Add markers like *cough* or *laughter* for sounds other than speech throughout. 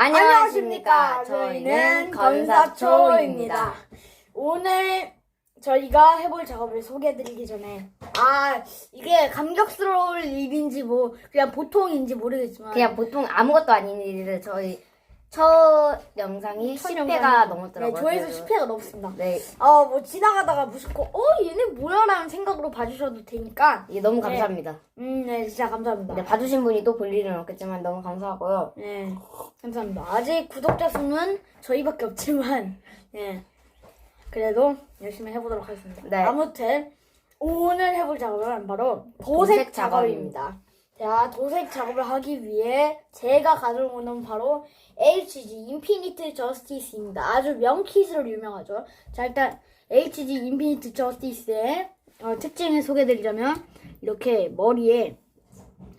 안녕하십니까. 저희는 건사초입니다. 오늘 저희가 해볼 작업을 소개해드리기 전에 아 이게 감격스러울 일인지 뭐 그냥 보통인지 모르겠지만 그냥 보통 아무것도 아닌 일을 저희 첫 영상이 첫 10회가 영상이- 넘었더라고요. 네, 조회수 그래서- 10회가 넘습니다. 네, 어 뭐 지나가다가 무심코 어 얘네 뭐야라는 생각으로 봐주셔도 되니까 이게 너무 네. 감사합니다. 음 네 진짜 감사합니다. 근데 봐주신 분이 또 볼 일은 없겠지만 너무 감사하고요. 네, 감사합니다. 아직 구독자 수는 저희밖에 없지만, 네. *laughs* 그래도 열심히 해보도록 하겠습니다. 네. 아무튼, 오늘 해볼 작업은 바로 도색, 도색 작업입니다. 자, 도색 작업을 하기 위해 제가 가져온 건 바로 HG 인피니트 저스티스입니다. 아주 명킷으로 유명하죠. 자, 일단 HG 인피니트 저스티스의 어, 특징을 소개해드리자면, 이렇게 머리에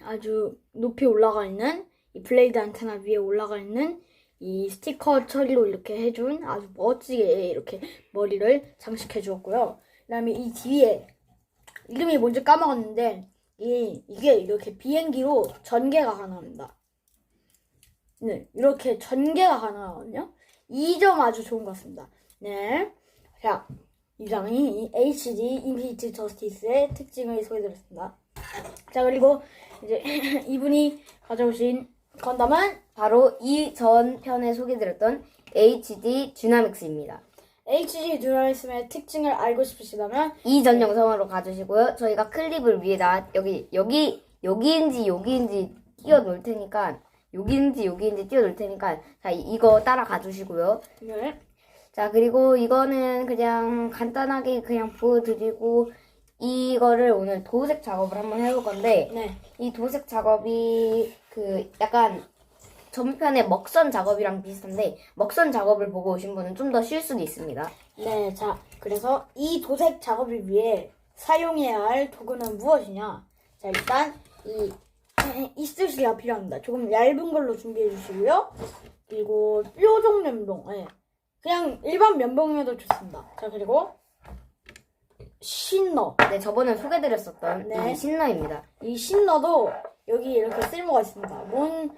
아주 높이 올라가 있는 이 블레이드 안테나 위에 올라가 있는 이 스티커 처리로 이렇게 해준 아주 멋지게 이렇게 머리를 장식해 주었고요. 그 다음에 이 뒤에 이름이 뭔지 까먹었는데 이 이게 이렇게 비행기로 전개가 가능합니다. 네, 이렇게 전개가 가능하거든요. 이 점 아주 좋은 것 같습니다. 네, 자 이상이 이 HD 인피니트 저스티스의 특징을 소개드렸습니다. 자 그리고 이제 *laughs* 이분이 가져오신 건담은 바로 이전 편에 소개드렸던 HD 듀나믹스입니다. HG 듀라리즘의 특징을 알고 싶으시다면 이전 영상으로 가주시고요. 저희가 클립을 위에다 여기 여기 여기인지 여기인지 띄워 놓을 테니까 여기인지 여기인지 띄워 놓을 테니까 자 이- 이거 따라 가 주시고요. 네, 자 그리고 이거는 그냥 간단하게 그냥 보여드리고 이거를 오늘 도색 작업을 한번 해볼 건데 네, 이 도색 작업이 그 약간 전편의 먹선 작업이랑 비슷한데 먹선 작업을 보고 오신 분은 좀더 쉬울 수도 있습니다. 네. 자 그래서 이 도색 작업을 위해 사용해야 할 도구는 무엇이냐? 자 일단 이 *laughs* 이쑤시개가 필요합니다. 조금 얇은 걸로 준비해 주시고요. 그리고 뾰족 면봉, 네. 그냥 일반 면봉이어도 좋습니다. 자 그리고 신너. 네 저번에 소개드렸었던 네. 이 신너입니다. 이 신너도 여기 이렇게 쓸모가 있습니다. 뭔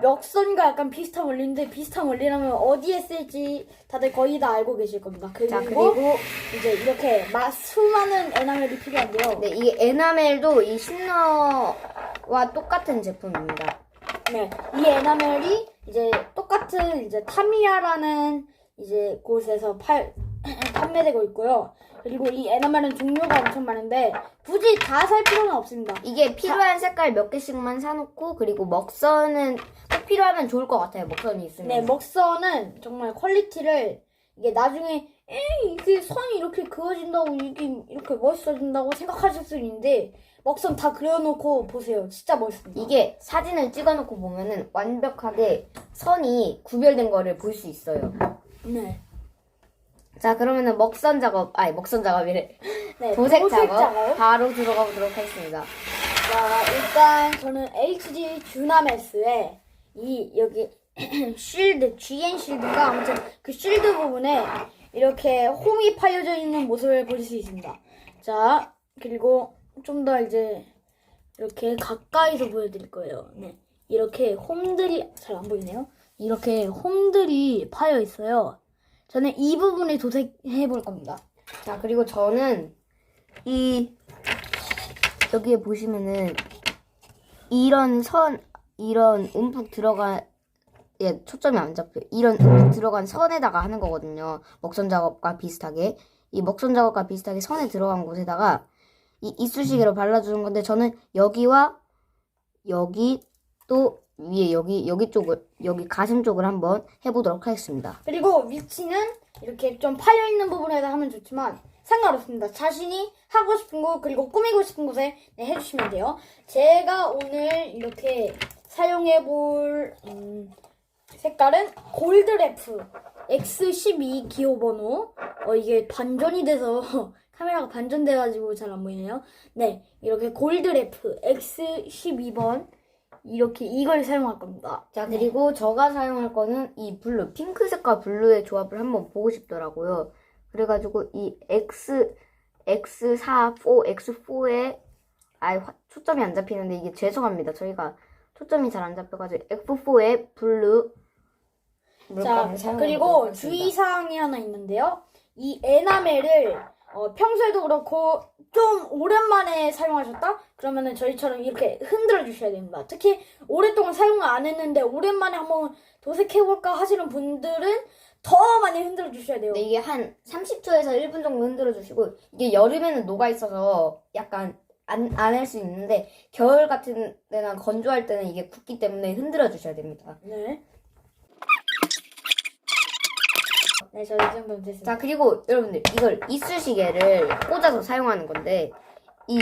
멱선과 약간 비슷한 원리인데 비슷한 원리라면 어디에 쓸지 다들 거의 다 알고 계실 겁니다. 그리고, 자 그리고 이제 이렇게 마, 수많은 에나멜이 필요한데요. 네, 이 에나멜도 이 신너와 똑같은 제품입니다. 네, 이 에나멜이 이제 똑같은 이제 타미야라는 이제 곳에서 팔 판매되고 있고요. 그리고 이 에나멜은 종류가 엄청 많은데 굳이 다 살 필요는 없습니다. 이게 필요한 색깔 몇 개씩만 사놓고 그리고 먹선은 꼭 필요하면 좋을 것 같아요. 먹선이 있으면. 네, 먹선은 정말 퀄리티를 이게 나중에 에이 이게 선이 이렇게 그어진다고 이게 이렇게 멋있어진다고 생각하실 수 있는데 먹선 다 그려놓고 보세요. 진짜 멋있습니다. 이게 사진을 찍어놓고 보면은 완벽하게 선이 구별된 거를 볼 수 있어요. 네, 자 그러면은 먹선 작업, 아니 먹선 작업이래. 네 도색, 도색 작업, 작업. 바로 들어가 보도록 하겠습니다. 자, 일단 저는 HG 듀나메스의 이 여기 *clears throat* 쉴드, GN 쉴드가 아무튼 그 쉴드 부분에 이렇게 홈이 파여져 있는 모습을 볼수 있습니다. 자, 그리고 좀 더 이제 이렇게 가까이서 보여드릴 거예요. 네. 이렇게 홈들이 잘 안 보이네요. 이렇게 홈들이 파여 있어요. 저는 이 부분을 도색해 볼 겁니다. 자 그리고 저는 이 여기에 보시면은 이런 선 이런 움푹 들어간 예 초점이 안 잡혀 이런 움푹 들어간 선에다가 하는 거거든요. 먹선 작업과 비슷하게. 이 먹선 작업과 비슷하게 선에 들어간 곳에다가 이 이쑤시개로 발라주는 건데 저는 여기와 여기 또 위에 여기 여기 쪽을 여기 가슴 쪽을 한번 해보도록 하겠습니다. 그리고 위치는 이렇게 좀 파여 있는 부분에다 하면 좋지만 상관없습니다. 자신이 하고 싶은 곳 그리고 꾸미고 싶은 곳에 네, 해주시면 돼요. 제가 오늘 이렇게 사용해 볼 음, 색깔은 골드래프 X12 기호 번호. 어 이게 반전이 돼서 *laughs* 카메라가 반전돼가지고 잘 안 보이네요. 네 이렇게 골드래프 X12번 이렇게 이걸 사용할 겁니다. 자, 그리고 제가 사용할 거는 이 블루, 핑크색과 블루의 조합을 한번 보고 싶더라고요. 그래가지고 이 X, X4, 4, X4에, 아, 초점이 안 잡히는데 이게 죄송합니다. 저희가 초점이 잘 안 잡혀가지고 F4에 블루, 물감을 자, 그리고. 주의사항이 하나 있는데요. 이 에나멜을 어, 평소에도 그렇고 좀 오랜만에 사용하셨다? 그러면은 저희처럼 이렇게 흔들어 주셔야 됩니다. 특히 오랫동안 사용을 안 했는데 오랜만에 한번 도색해볼까 하시는 분들은 더 많이 흔들어 주셔야 돼요. 네, 이게 한 30초에서 1분 정도 흔들어 주시고 이게 여름에는 녹아 있어서 약간 안 안 할 수 있는데 겨울 같은 데나 건조할 때는 이게 굳기 때문에 흔들어 주셔야 됩니다. 네. 네, 저 이 정도면 됐습니다. 자, 그리고 여러분들 이걸 이쑤시개를 꽂아서 사용하는 건데 이,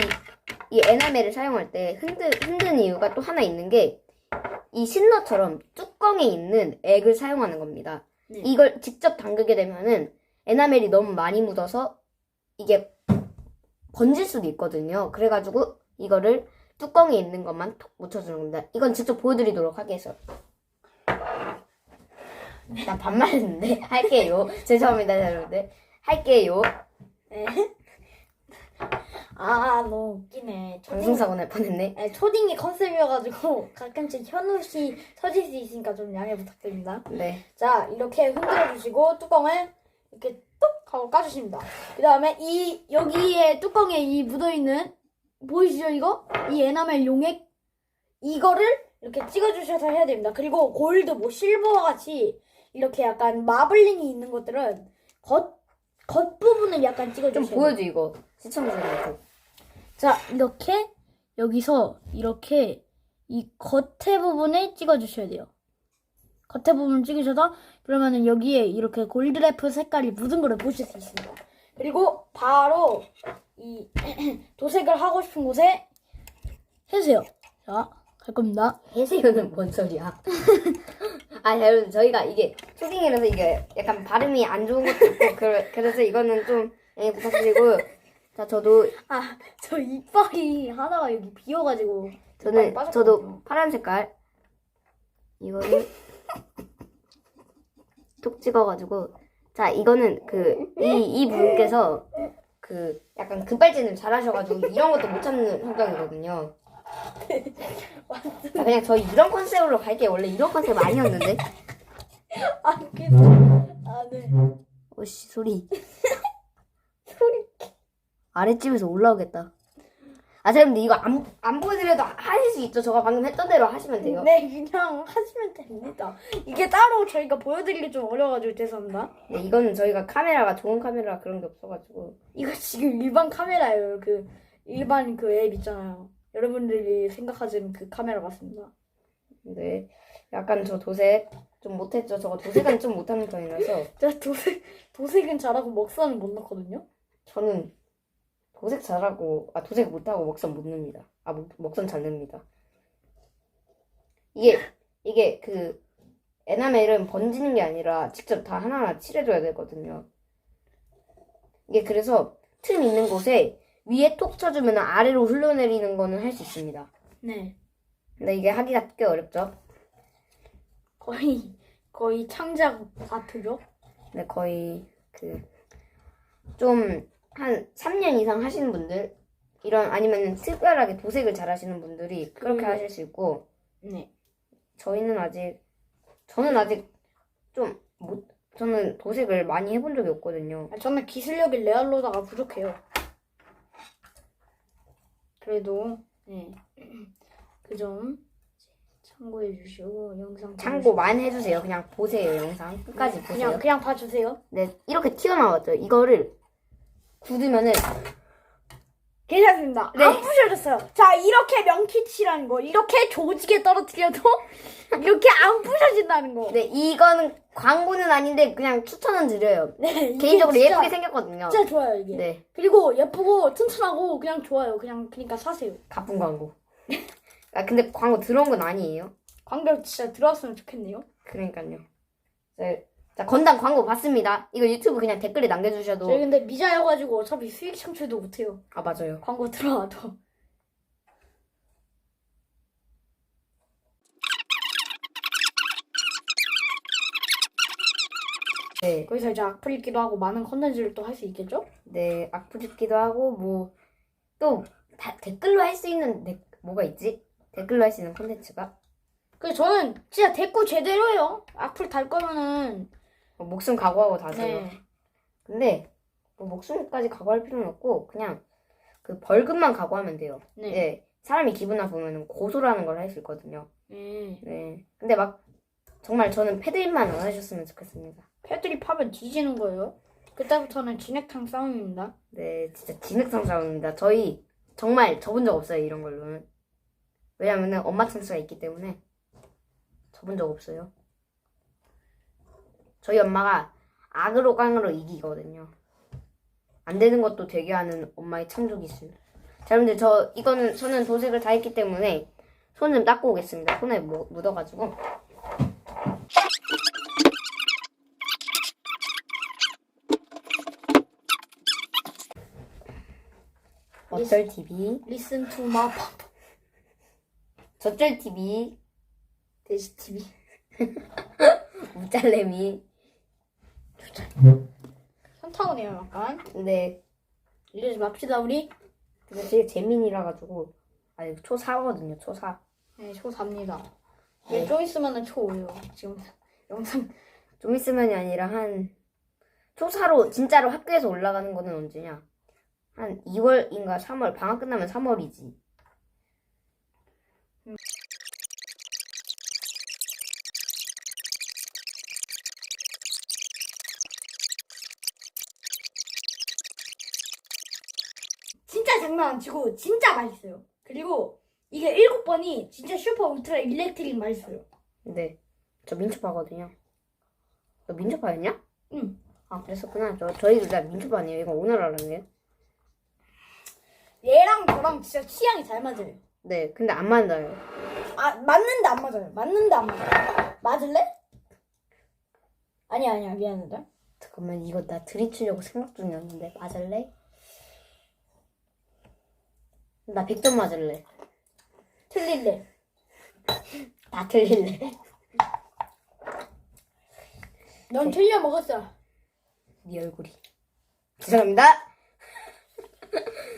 이 에나멜을 사용할 때 흔들, 흔드는 이유가 또 하나 있는 게 이 신너처럼 뚜껑에 있는 액을 사용하는 겁니다. 네. 이걸 직접 담그게 되면은 에나멜이 너무 많이 묻어서 이게 번질 수도 있거든요. 그래가지고 이거를 뚜껑에 있는 것만 톡 묻혀주는 겁니다. 이건 직접 보여드리도록 하겠어요. 나 반말했는데 *laughs* 할게요. 죄송합니다, 여러분들. 할게요. 네. 아, 너무 웃기네. 초딩, 방송사고 날 뻔했네. 네, 초딩이 컨셉이어가지고 가끔씩 현우씨 터질 수 있으니까 좀 양해 부탁드립니다. 네. 자, 이렇게 흔들어 주시고 뚜껑을 이렇게 뚝 하고 까주십니다. 그 다음에 이 여기에 뚜껑에 이 묻어 있는 보이시죠 이거? 이 에나멜 용액 이거를 이렇게 찍어주셔서 해야 됩니다. 그리고 골드 뭐 실버와 같이 이렇게 약간 마블링이 있는 것들은 겉 겉부분을 약간 좀 찍어주셔야 돼요. 보여줘, 이거. 시청자들한테. 자, 이렇게 여기서 이렇게 이 겉에 부분에 찍어주셔야 돼요. 겉에 부분 찍으셔서 그러면은 여기에 이렇게 골드래프 색깔이 묻은 거를 보실 수 있습니다. 그리고 바로 이 *clears throat* 도색을 하고 싶은 곳에 해주세요. 자, 갈 겁니다. 해세요는 뭔 소리야? *laughs* 아, 여러분, 저희가 이게 초딩이라서 이게 약간 발음이 안 좋은 것도 있고, *laughs* 그, 그래서 이거는 좀 양해 부탁드리고, 자, 저도, 아, 저 이빨이 하나가 여기 비어가지고 저는, 빠졌거든요. 저도 파란 색깔, 이거를 톡 찍어가지고, 자, 이거는 그, 이, 이 분께서 그, 약간 급발진을 잘 하셔가지고, 이런 것도 못 참는 성격이거든요. *laughs* 자, 그냥 저희 이런 컨셉으로 갈게요. 원래 이런 컨셉 아니었는데. *laughs* 아, 그, 아, 네. 오씨 소리 *laughs* 소리 아랫집에서 올라오겠다 아 여러분들 이거 안, 안 보여드려도 하실 수 있죠 저가 방금 했던 대로 하시면 돼요 네, 그냥 하시면 됩니다. 이게 따로 저희가 보여드리기 좀 어려워가지고 죄송합니다. 네, 이거는 저희가 카메라가 좋은 카메라 그런 게 없어가지고 이거 지금 일반 카메라예요. 그 일반 그 앱 있잖아요. 여러분들이 생각하시는 그 카메라 맞습니다. 네 약간 저 도색 좀 못했죠. 저거 도색은 좀 못하는 편이라서. *laughs* 제가 도색 도색은 잘하고 먹선은 못 넣거든요. 저는 도색 잘하고 아 도색 못하고 먹선 못 냅니다. 아 먹, 먹선 잘 냅니다. 이게 이게 그 에나멜은 번지는 게 아니라 직접 다 하나하나 칠해줘야 되거든요. 이게 그래서 틈 있는 곳에 위에 톡 쳐주면 아래로 흘러내리는 거는 할 수 있습니다 네, 근데 이게 하기가 꽤 어렵죠 거의 거의 창작 아트죠. 근데 거의 그 좀 한 3년 이상 하시는 분들 이런 아니면 특별하게 도색을 잘 하시는 분들이 그렇게 음. 하실 수 있고 네, 저희는 아직 저는 아직 좀 못 저는 도색을 많이 해본 적이 없거든요. 아, 저는 기술력이 레알로다가 부족해요. 그래도 네, *clears throat* 그 점 참고해 주시고 영상 참고 많이 해주세요. 그냥 보세요 영상 끝까지. 그냥 보세요. 그냥 봐주세요. 네 이렇게 튀어나왔죠. 이거를 굳으면은 괜찮습니다. 네. 안 부셔졌어요. 자, 이렇게 명키치라는 거, 이렇게 조직에 떨어뜨려도 *laughs* 이렇게 안 부셔진다는 거. 네 이거는 광고는 아닌데 그냥 추천은 드려요. *laughs* 네, 이게 개인적으로 진짜, 예쁘게 생겼거든요. 진짜 좋아요 이게. 네 그리고 예쁘고 튼튼하고 그냥 좋아요. 그냥 그러니까 사세요. 가쁜 광고. *laughs* 아 근데 광고 들어온 건 아니에요. 광고 진짜 들어왔으면 좋겠네요. 그러니까요. 네. 자, 건담 광고 봤습니다. 이거 유튜브 그냥 댓글에 남겨주셔도. 저희 근데 미자여가지고 어차피 수익 창출도 못해요. 아, 맞아요. 광고 들어와도. 네. 거기서 이제 악플 읽기도 하고 많은 컨텐츠를 또 할 수 있겠죠? 네, 악플 듣기도 하고, 뭐, 또, 다, 댓글로 할 수 있는, 데, 뭐가 있지? 댓글로 할 수 있는 콘텐츠가? 그래서 저는 진짜 대꾸 제대로요. 악플 달 거면은 뭐 목숨 각오하고 다세요. 네. 근데 뭐 목숨까지 각오할 필요는 없고 그냥 그 벌금만 각오하면 돼요. 네. 네. 사람이 기분 나쁘면 고소라는 걸 할 수 있거든요. 네. 네. 근데 막 정말 저는 패드립만 안 하셨으면 좋겠습니다. 패들이 파면 뒤지는 거예요. 그때부터는 진액탕 싸움입니다. 네, 진짜 진흙탕 싸움입니다. 저희 정말 접은 적 없어요, 이런 걸로는. 왜냐면은 엄마 찬스가 있기 때문에 접은 적 없어요. 저희 엄마가 악으로 깡으로 이기거든요. 안 되는 것도 되게 하는 엄마의 창조 기술. 자, 여러분들 저 이거는 저는 도색을 다 했기 때문에 손 좀 닦고 오겠습니다. 손에 뭐, 묻어가지고. 어쩔 TV, Listen to my pop. 저쩔 TV, 돼지 TV. 우짤레미. *laughs* 현타오네요, 약간. 근데 이러지 맙시다, 우리. 되게 재민이라 가지고 아니 초4거든요, 초4. 네, 초 4입니다. 네. 네. 좀 있으면은 초 5예요. 지금 영상. 좀 있으면이 아니라 한 초사로 진짜로 학교에서 올라가는 거는 언제냐? 한 2월인가 3월 방학 끝나면 3월이지. 진짜 장난 안 치고 진짜 맛있어요. 그리고 이게 일곱 번이 진짜 슈퍼 울트라 일렉트릭 맛있어요. 근데 저 민초파거든요. 너 민초파였냐? 응. 아 그랬었구나. 저 저희 둘다 민초파 아니에요. 이거 오늘 알았네요. 얘랑 저랑 진짜 취향이 잘 맞아요. 네, 근데 안 맞아요. 아 맞는데 안 맞아요. 맞는데 안 맞아요. 맞을래? 아니야 아니야 미안하다. 잠깐만 이거 나 들이치려고 생각 중이었는데 맞을래? 나 100점 맞을래. 틀릴래. 다 틀릴래. 넌 틀려 먹었어. 네 얼굴이. 죄송합니다. *laughs*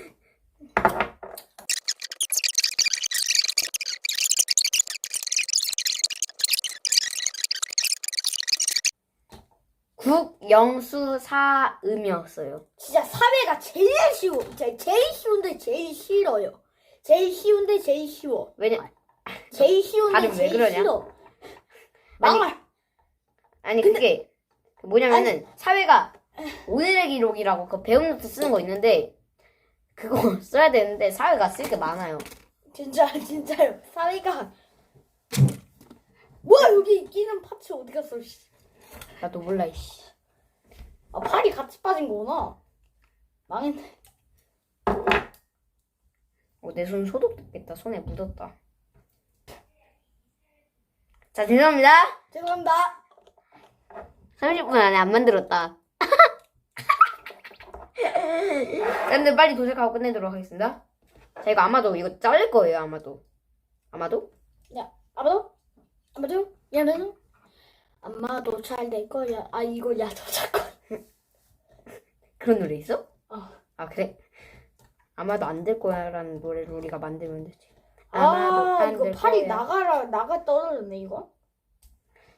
국영수사음이었어요. 진짜 사회가 제일 쉬워. 제일 쉬운데 제일 싫어요. 제일 쉬운데 제일 쉬워. 왜냐? 제일 쉬운데 다들 왜 제일 그러냐? 싫어. 막말. 아니 그게 뭐냐면은 사회가 오늘의 기록이라고 그 배움 노트 쓰는 거 있는데 그거 *laughs* 써야 되는데 사회가 쓸 게 많아요. 진짜 진짜요. 사회가 뭐야 여기 끼는 파츠 어디 갔어? 씨. 나도 몰라 이씨. 아 팔이 같이 빠진 거구나. 망했네. 어, 내 손 소독됐겠다. 손에 묻었다. 자 죄송합니다. 죄송합니다. 30분 안에 안 만들었다. 여러분들 빨리 도색하고 끝내도록 하겠습니다. 자 이거 아마도 이거 잘릴 거예요 아마도. 아마도? 야 아마도 아마도 야는 아마도 잘 될 거야. 아 이거 야더 자꾸. 그런 노래 있어? 어. 아 그래? 아마도 안 될 거야라는 노래를 우리가 만들면 되지. 아안 이거 될 팔이 거야. 나가라 나가 떨어졌네 이거.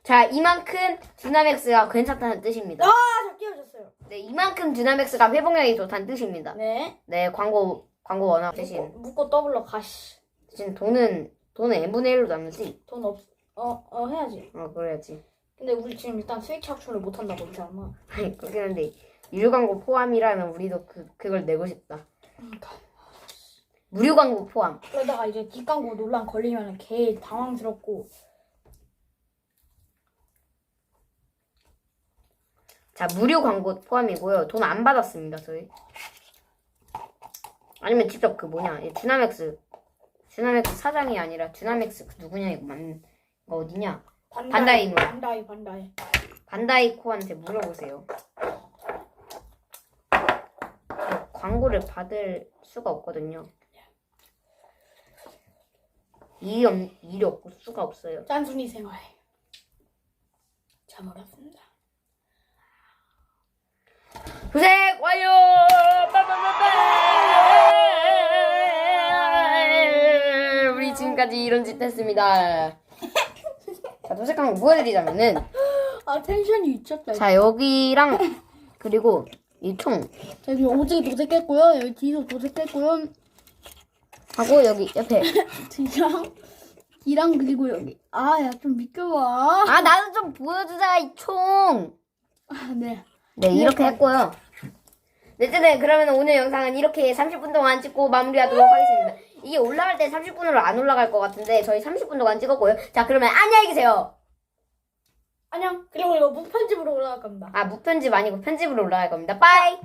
자 이만큼 두나맥스가 괜찮다는 뜻입니다. 아잘 끼워졌어요. 네 이만큼 두나맥스가 회복력이 좋다는 뜻입니다. 네. 네 광고 광고 원화 대신 묶고, 묶고 더블로 가시. 대신 돈은 돈은 n 분의 1로 나누지. 돈 없. 어어 해야지. 어 그래야지. 근데 우리 지금 일단 스위치 확충을 못 한다고 그러잖아. 아니 그렇긴 한데 유료 광고 포함이라면 우리도 그 그걸 내고 싶다. 그러니까. 무료 광고 포함. 그러다가 이제 뒷광고 논란 걸리면 개 당황스럽고 자 무료 광고 포함이고요. 돈 안 받았습니다 저희. 아니면 직접 그 뭐냐 이 주나맥스 주나맥스 사장이 아니라 주나맥스 그 누구냐 이거 맞는 거 어디냐 반다이노. 반다이 반다이. 반다이코한테 물어보세요. 저 광고를 받을 수가 없거든요. 일이, 없, 일이 없고 수가 없어요. 짠순이 생활. 잘 몰랐습니다. 도색 완료! 빠바바바! 우리 지금까지 이런 짓 했습니다. 자, 도색한 거 보여드리자면은 아 텐션이 미쳤다. 자 여기랑 *laughs* 그리고 이 총자 지금 오지게 도색했고요. 여기 뒤도 도색했고요. 하고 여기 옆에 *laughs* 뒤랑 뒤랑 그리고 여기. 아 야 좀 비켜봐. 아 나도 좀 보여주자 이 총. 아 네. 네 이렇게 했고요. 네, 어쨌든 그러면 오늘 영상은 이렇게 30분 동안 찍고 마무리하도록 하겠습니다. 이게 올라갈 때 30분으로 안 올라갈 것 같은데 저희 30분 동안 찍었고요. 자 그러면 안녕히 계세요. 안녕. 그리고 이거 무편집으로 올라갈 겁니다. 아 무편집 아니고 편집으로 올라갈 겁니다. 빠이.